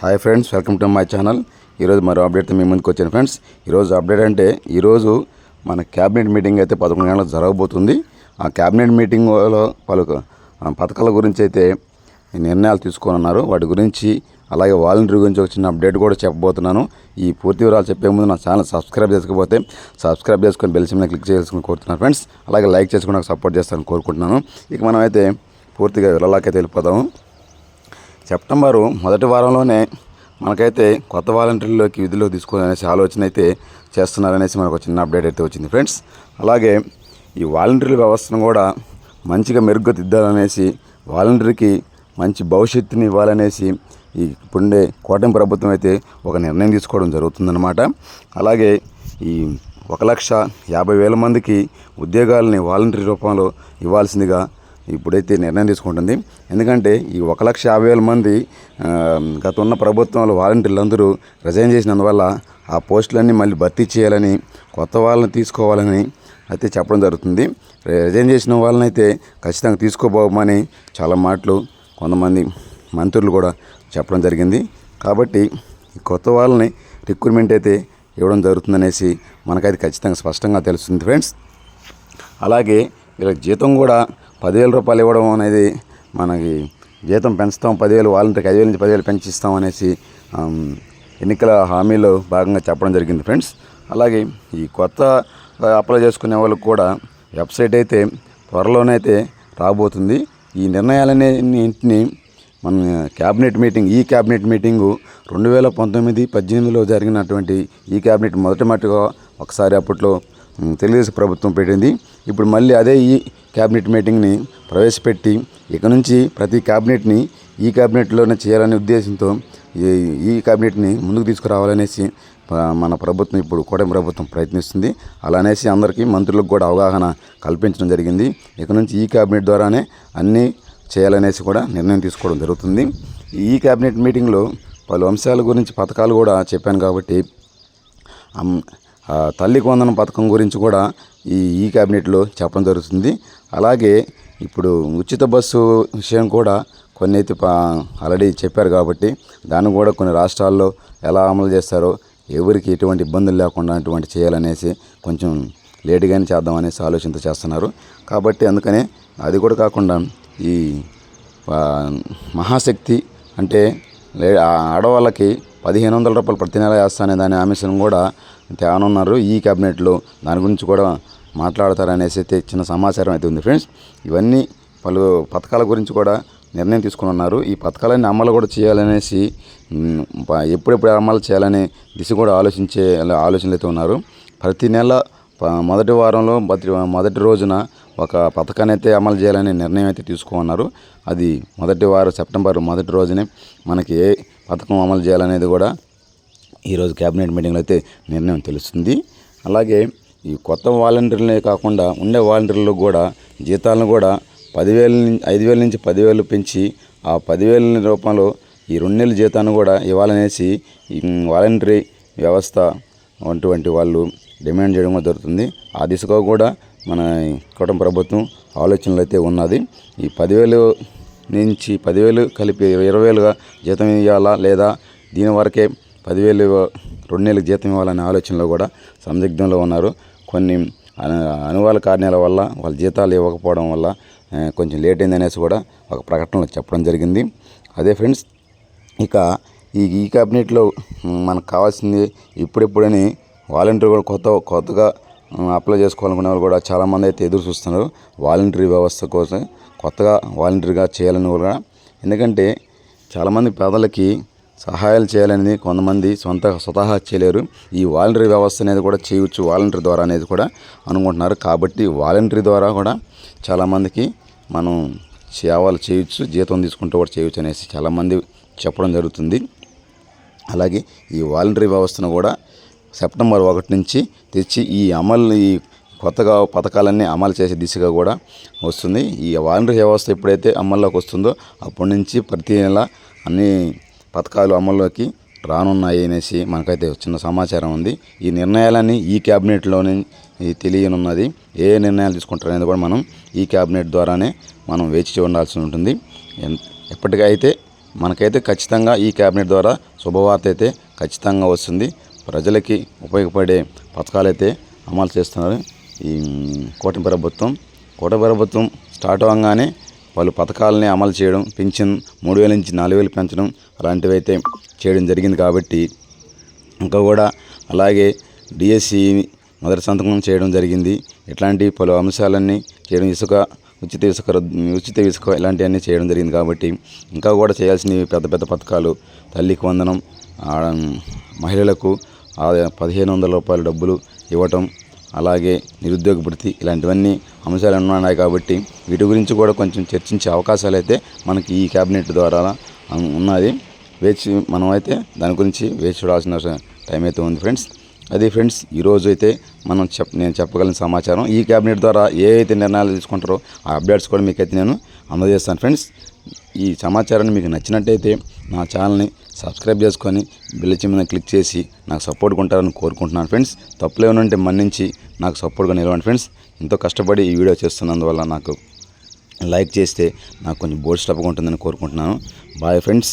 Hi friends welcome to my channel ఈరోజు మరో అప్డేట్తో మీ ముందుకు వచ్చాను ఫ్రెండ్స్ ఈరోజు అప్డేట్ అంటే ఈరోజు మన క్యాబినెట్ మీటింగ్ అయితే పదకొండు గంటలకు జరగబోతుంది. ఆ క్యాబినెట్ మీటింగ్లో పలు పథకాల గురించి అయితే నిర్ణయాలు తీసుకొని వాటి గురించి అలాగే వాలంటీర్ గురించి ఒక చిన్న అప్డేట్ కూడా చెప్పబోతున్నాను. ఈ పూర్తి వివరాలు చెప్పే ముందు నా ఛానల్ సబ్స్క్రైబ్ చేసుకోకపోతే సబ్స్క్రైబ్ చేసుకొని బెల్ సిమ్ని క్లిక్ చేసుకుని కోరుతున్నాను ఫ్రెండ్స్ అలాగే లైక్ చేసుకుని నాకు సపోర్ట్ చేస్తాను కోరుకుంటున్నాను. ఇక మనం అయితే పూర్తిగా వివరాలకైతే వెళ్ళిపోదాము. సెప్టెంబరు మొదటి వారంలోనే మనకైతే కొత్త వాలంటీర్లోకి విధుల్లో తీసుకోవాలనేసి ఆలోచన అయితే చేస్తున్నారనేసి మనకు చిన్న అప్డేట్ అయితే వచ్చింది. ఫ్రెండ్స్ అలాగే ఈ వాలంటీర్ల వ్యవస్థను కూడా మంచిగా మెరుగ్గా దిద్దాలనేసి వాలంటీర్కి మంచి భవిష్యత్తుని ఇవ్వాలనేసి ఈ ఇప్పుడుండే కూటమి ప్రభుత్వం అయితే ఒక నిర్ణయం తీసుకోవడం జరుగుతుందన్నమాట. అలాగే ఈ ఒక లక్ష యాభై వేల మందికి ఉద్యోగాలని వాలంటీర్ రూపంలో ఇవ్వాల్సిందిగా ఇప్పుడైతే నిర్ణయం తీసుకుంటుంది. ఎందుకంటే ఈ ఒక లక్ష యాభై వేల మంది గత ఉన్న ప్రభుత్వంలో వాలంటీర్లు అందరూ రిజైన్ చేసినందువల్ల ఆ పోస్టులన్నీ మళ్ళీ భర్తీ చేయాలని కొత్త వాళ్ళని తీసుకోవాలని అయితే చెప్పడం జరుగుతుంది. రిజైన్ చేసిన వాళ్ళని అయితే ఖచ్చితంగా తీసుకోబోమని చాలా మాటలు కొంతమంది మంత్రులు కూడా చెప్పడం జరిగింది. కాబట్టి కొత్త వాళ్ళని రిక్రూట్మెంట్ అయితే ఇవ్వడం జరుగుతుందనేసి మనకైతే ఖచ్చితంగా స్పష్టంగా తెలుస్తుంది ఫ్రెండ్స్. అలాగే వీళ్ళకి జీతం కూడా పదివేల రూపాయలు ఇవ్వడం అనేది మనకి జీతం పెంచుతాం పదివేలు వాలంటీర్కి ఐదు వేల నుంచి పదివేలు పెంచిస్తాం అనేసి ఎన్నికల హామీలో భాగంగా చెప్పడం జరిగింది ఫ్రెండ్స్. అలాగే ఈ కొత్త అప్లై చేసుకునే వాళ్ళకు కూడా వెబ్సైట్ అయితే త్వరలోనైతే రాబోతుంది. ఈ నిర్ణయాలన్నింటినీ మన క్యాబినెట్ మీటింగ్ ఈ క్యాబినెట్ మీటింగు రెండు వేల పంతొమ్మిది పద్దెనిమిదిలో జరిగినటువంటి ఈ క్యాబినెట్ మొదటి మట్టుగా ఒకసారి అప్పట్లో తెలుగుదేశం ప్రభుత్వం పెట్టింది. ఇప్పుడు మళ్ళీ అదే ఈ క్యాబినెట్ మీటింగ్ని ప్రవేశపెట్టి ఇక నుంచి ప్రతి క్యాబినెట్ని ఈ క్యాబినెట్లోనే చేయాలనే ఉద్దేశంతో ఈ ఈ క్యాబినెట్ని ముందుకు తీసుకురావాలనేసి మన ప్రభుత్వం ఇప్పుడు కూటమి ప్రభుత్వం ప్రయత్నిస్తుంది. అలా అనేసి అందరికీ మంత్రులకు కూడా అవగాహన కల్పించడం జరిగింది. ఇక నుంచి ఈ క్యాబినెట్ ద్వారానే అన్నీ చేయాలనేసి కూడా నిర్ణయం తీసుకోవడం జరుగుతుంది. ఈ క్యాబినెట్ మీటింగ్లో పలు అంశాల గురించి పథకాలు కూడా చెప్పాను కాబట్టి తల్లికి వందనం పథకం గురించి కూడా ఈ ఈ క్యాబినెట్లో చెప్పడం జరుగుతుంది. అలాగే ఇప్పుడు ఉచిత బస్సు విషయం కూడా కొన్ని అయితే ఆల్రెడీ చెప్పారు కాబట్టి దాన్ని కూడా కొన్ని రాష్ట్రాల్లో ఎలా అమలు చేస్తారో ఎవరికి ఎటువంటి ఇబ్బందులు లేకుండా అటువంటి చేయాలనేసి కొంచెం లేటుగానే చేద్దామనేసి ఆలోచనతో చేస్తున్నారు. కాబట్టి అందుకనే అది కూడా కాకుండా ఈ మహాశక్తి అంటే లే ఆ ఆడవాళ్ళకి పదిహేను వందల రూపాయలు ప్రతి నెల వేస్తానే దాని ఆమెషన్ కూడా తేనున్నారు ఈ క్యాబినెట్లో దాని గురించి కూడా మాట్లాడతారనేసి అయితే చిన్న సమాచారం అయితే ఉంది. ఫ్రెండ్స్ ఇవన్నీ పలు పథకాల గురించి కూడా నిర్ణయం తీసుకుని ఉన్నారు. ఈ పథకాలన్నీ అమలు కూడా చేయాలనేసి ఎప్పుడెప్పుడు అమలు చేయాలనే దిశ కూడా ఆలోచించే ఆలోచనలు అయితే ఉన్నారు. ప్రతి నెల మొదటి వారంలో మొదటి రోజున ఒక పథకాన్ని అయితే అమలు చేయాలని నిర్ణయం అయితే తీసుకున్నారు అది మొదటి వారం సెప్టెంబర్ మొదటి రోజునే మనకి ఏ పథకం అమలు చేయాలనేది కూడా ఈరోజు క్యాబినెట్ మీటింగ్లో అయితే నిర్ణయం తెలుస్తుంది. అలాగే ఈ కొత్త వాలంటీర్లే కాకుండా ఉండే వాలంటీర్లు కూడా జీతాలను కూడా పదివేల నుంచి ఐదు వేల నుంచి పదివేలు పెంచి ఆ పదివేల రూపంలో ఈ రెండు నెలల జీతాన్ని కూడా ఇవ్వాలనేసి వాలంటరీ వ్యవస్థ అటువంటి వాళ్ళు డిమాండ్ చేయడం జరుగుతుంది. ఆ దిశగా కూడా మన కుటుంబ ప్రభుత్వం ఆలోచనలు అయితే ఉన్నది. ఈ పదివేలు నుంచి పదివేలు కలిపి ఇరవై వేలుగా జీతం ఇవ్వాలా లేదా దీని వరకే పదివేలు రెండు నెలలకు జీతం ఇవ్వాలనే ఆలోచనలో కూడా సందిగ్ధంలో ఉన్నారు. కొన్ని అనువాల కారణాల వల్ల వాళ్ళ జీతాలు ఇవ్వకపోవడం వల్ల కొంచెం లేట్ అయింది అనేసి కూడా ఒక ప్రకటనలో చెప్పడం జరిగింది. అదే ఫ్రెండ్స్ ఇక ఈ ఈ క్యాబినెట్లో మనకు కావాల్సింది ఇప్పుడిప్పుడని వాలంటీర్ కూడా కొత్త కొత్తగా అప్లై చేసుకోవాలనుకునే వాళ్ళు కూడా చాలామంది అయితే ఎదురు చూస్తున్నారు. వాలంటరీ వ్యవస్థ కోసం కొత్తగా వాలంటీర్గా చేయాలని కూడా. ఎందుకంటే చాలామంది పేదలకి సహాయాలు చేయాలనేది కొంతమంది సొంత స్వతహా చేయలేరు. ఈ వాలంటరీ వ్యవస్థ అనేది కూడా చేయవచ్చు వాలంటరీ ద్వారా అనేది కూడా అనుకుంటున్నారు. కాబట్టి వాలంటరీ ద్వారా కూడా చాలామందికి మనం సేవలు చేయొచ్చు జీతం తీసుకుంటూ కూడా చేయొచ్చు అనేసి చాలామంది చెప్పడం జరుగుతుంది. అలాగే ఈ వాలంటరీ వ్యవస్థను కూడా సెప్టెంబర్ ఒకటి నుంచి తెచ్చి ఈ అమలు ఈ కొత్తగా పథకాలన్నీ అమలు చేసే దిశగా కూడా వస్తుంది. ఈ వాలంటరీ వ్యవస్థ ఎప్పుడైతే అమల్లోకి వస్తుందో అప్పటి నుంచి ప్రతి నెల అన్ని పథకాలు అమల్లోకి రానున్నాయి అనేసి మనకైతే చిన్న సమాచారం ఉంది. ఈ నిర్ణయాలన్నీ ఈ క్యాబినెట్లోనే తెలియనున్నది. ఏ నిర్ణయాలు తీసుకుంటారు అనేది కూడా మనం ఈ క్యాబినెట్ ద్వారానే మనం వేచి ఉండాల్సి ఉంటుంది. ఎప్పటికైతే మనకైతే ఖచ్చితంగా ఈ క్యాబినెట్ ద్వారా శుభవార్త అయితే ఖచ్చితంగా వస్తుంది. ప్రజలకి ఉపయోగపడే పథకాలైతే అమలు చేస్తున్నారు. ఈ కూటమి ప్రభుత్వం కూటమి ప్రభుత్వం స్టార్ట్ అవ్వగానే పలు పథకాలని అమలు చేయడం పింఛన్ మూడు వేల నుంచి నాలుగు వేలు పెంచడం అలాంటివి అయితే చేయడం జరిగింది కాబట్టి ఇంకా కూడా అలాగే డిఎస్సి మొదటి సంతకం చేయడం జరిగింది. ఇట్లాంటి పలు అంశాలన్నీ చేయడం ఇసుక ఉచిత ఇసుక రద్దు- ఉచిత ఇసుక ఇలాంటివన్నీ చేయడం జరిగింది కాబట్టి ఇంకా కూడా చేయాల్సినవి పెద్ద పెద్ద పథకాలు తల్లికి వందనం మహిళలకు పదిహేను వందల రూపాయల డబ్బులు ఇవ్వటం అలాగే నిరుద్యోగ భృతి ఇలాంటివన్నీ అంశాలు ఉన్నాయి కాబట్టి వీటి గురించి కూడా కొంచెం చర్చించే అవకాశాలు అయితే మనకి ఈ క్యాబినెట్ ద్వారా ఉన్నది. వేచి మనం అయితే దాని గురించి వేచి చూడాల్సిన టైం అయితే ఉంది ఫ్రెండ్స్. అది ఫ్రెండ్స్ ఈరోజు అయితే మనం చెప్ నేను చెప్పగలిగిన సమాచారం. ఈ క్యాబినెట్ ద్వారా ఏ అయితే నిర్ణయాలు తీసుకుంటారో ఆ అప్డేట్స్ కూడా మీకైతే నేను అందజేస్తాను ఫ్రెండ్స్. ఈ సమాచారాన్ని మీకు నచ్చినట్టయితే నా ఛానల్ని సబ్స్క్రైబ్ చేసుకొని బిల్ చిన్న క్లిక్ చేసి నాకు సపోర్ట్గా ఉంటారని కోరుకుంటున్నాను ఫ్రెండ్స్. తప్పులు ఉంటే మన్నించి నాకు సపోర్ట్గా నిలవండి ఫ్రెండ్స్. ఎంతో కష్టపడి ఈ వీడియో చేస్తున్నందువల్ల నాకు లైక్ చేస్తే నాకు కొంచెం బోర్డ్ స్టప్గా ఉంటుందని కోరుకుంటున్నాను. Bye friends